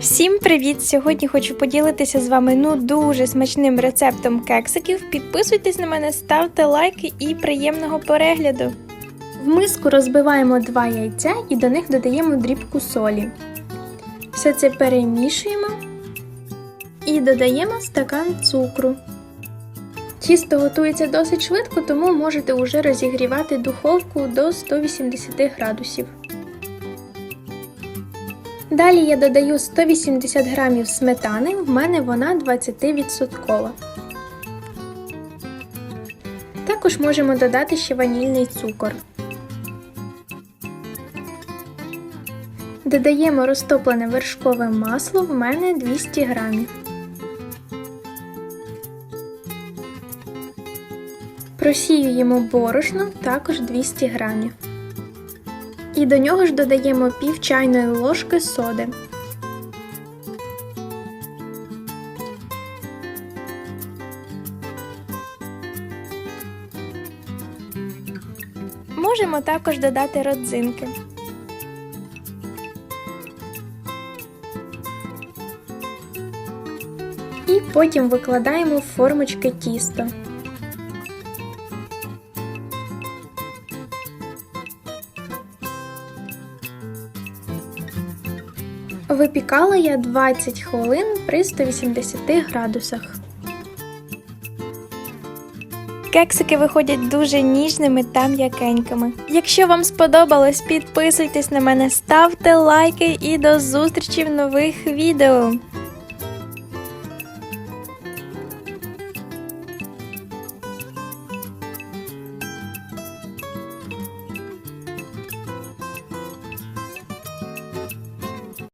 Всім привіт! Сьогодні хочу поділитися з вами ну дуже смачним рецептом кексиків. Підписуйтесь на мене, ставте лайки і приємного перегляду. В миску розбиваємо два яйця і до них додаємо дрібку солі. Все це перемішуємо і додаємо стакан цукру. Тісто готується досить швидко, тому можете вже розігрівати духовку до 180 градусів. Далі я додаю 180 грамів сметани, в мене вона 20%. Також можемо додати ще ванільний цукор. Додаємо розтоплене вершкове масло, в мене 200 грамів. Просіюємо борошно також 200 грамів. І до нього ж додаємо пів чайної ложки соди. Можемо також додати родзинки. І потім викладаємо в формочки тісто. Випікала я 20 хвилин при 180 градусах. Кексики виходять дуже ніжними та м'якенькими. Якщо вам сподобалось, підписуйтесь на мене, ставте лайки і до зустрічі в нових відео.